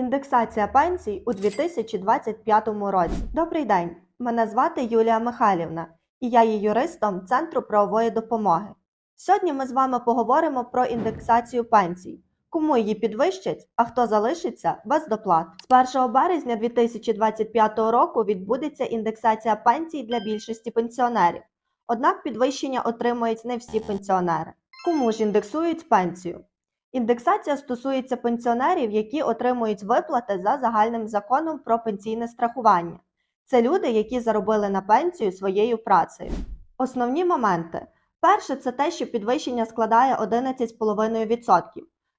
Індексація пенсій у 2025 році. Добрий день. Мене звати Юлія Михайлівна, і я є юристом Центру правової допомоги. Сьогодні ми з вами поговоримо про індексацію пенсій, кому її підвищать, а хто залишиться без доплат. З 1 березня 2025 року відбудеться індексація пенсій для більшості пенсіонерів. Однак підвищення отримують не всі пенсіонери. Кому ж індексують пенсію? Індексація стосується пенсіонерів, які отримують виплати за загальним законом про пенсійне страхування. Це люди, які заробили на пенсію своєю працею. Основні моменти: перше це те, що підвищення складає 11,5%.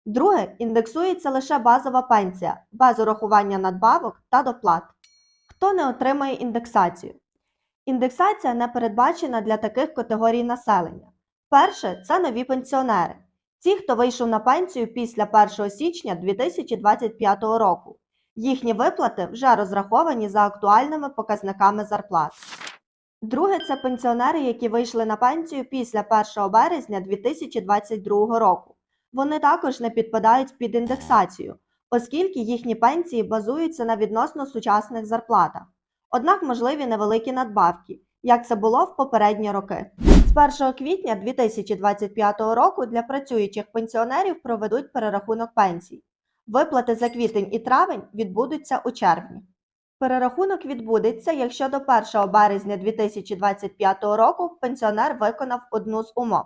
Друге, індексується лише базова пенсія без урахування надбавок та доплат. Хто не отримає індексацію? Індексація не передбачена для таких категорій населення. Перше це нові пенсіонери. Ті, хто вийшов на пенсію після 1 січня 2025 року. Їхні виплати вже розраховані за актуальними показниками зарплат. Друге це пенсіонери, які вийшли на пенсію після 1 березня 2022 року. Вони також не підпадають під індексацію, оскільки їхні пенсії базуються на відносно сучасних зарплатах. Однак можливі невеликі надбавки, як це було в попередні роки. З 1 квітня 2025 року для працюючих пенсіонерів проведуть перерахунок пенсій. Виплати за квітень і травень відбудуться у червні. Перерахунок відбудеться, якщо до 1 березня 2025 року пенсіонер виконав одну з умов.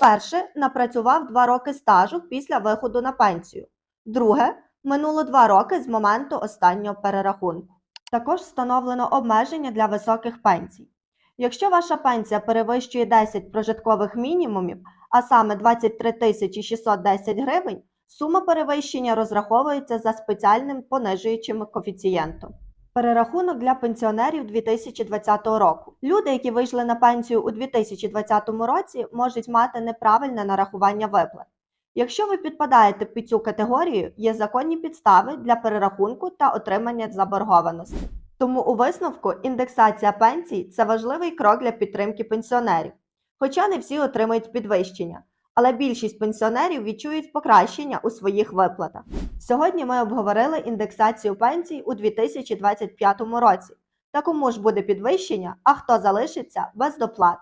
Перше, напрацював 2 роки стажу після виходу на пенсію. Друге, минуло 2 роки з моменту останнього перерахунку. Також встановлено обмеження для високих пенсій. Якщо ваша пенсія перевищує 10 прожиткових мінімумів, а саме 23 тисячі 610 гривень, сума перевищення розраховується за спеціальним понижуючим коефіцієнтом. Перерахунок для пенсіонерів 2020 року. Люди, які вийшли на пенсію у 2020 році, можуть мати неправильне нарахування виплат. Якщо ви підпадаєте під цю категорію, є законні підстави для перерахунку та отримання заборгованості. Тому у висновку індексація пенсій це важливий крок для підтримки пенсіонерів. Хоча не всі отримують підвищення, але більшість пенсіонерів відчують покращення у своїх виплатах. Сьогодні ми обговорили індексацію пенсій у 2025 році та кому ж буде підвищення, а хто залишиться без доплат.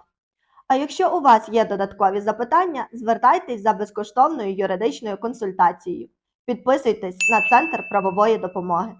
А якщо у вас є додаткові запитання, звертайтесь за безкоштовною юридичною консультацією. Підписуйтесь на Центр правової допомоги.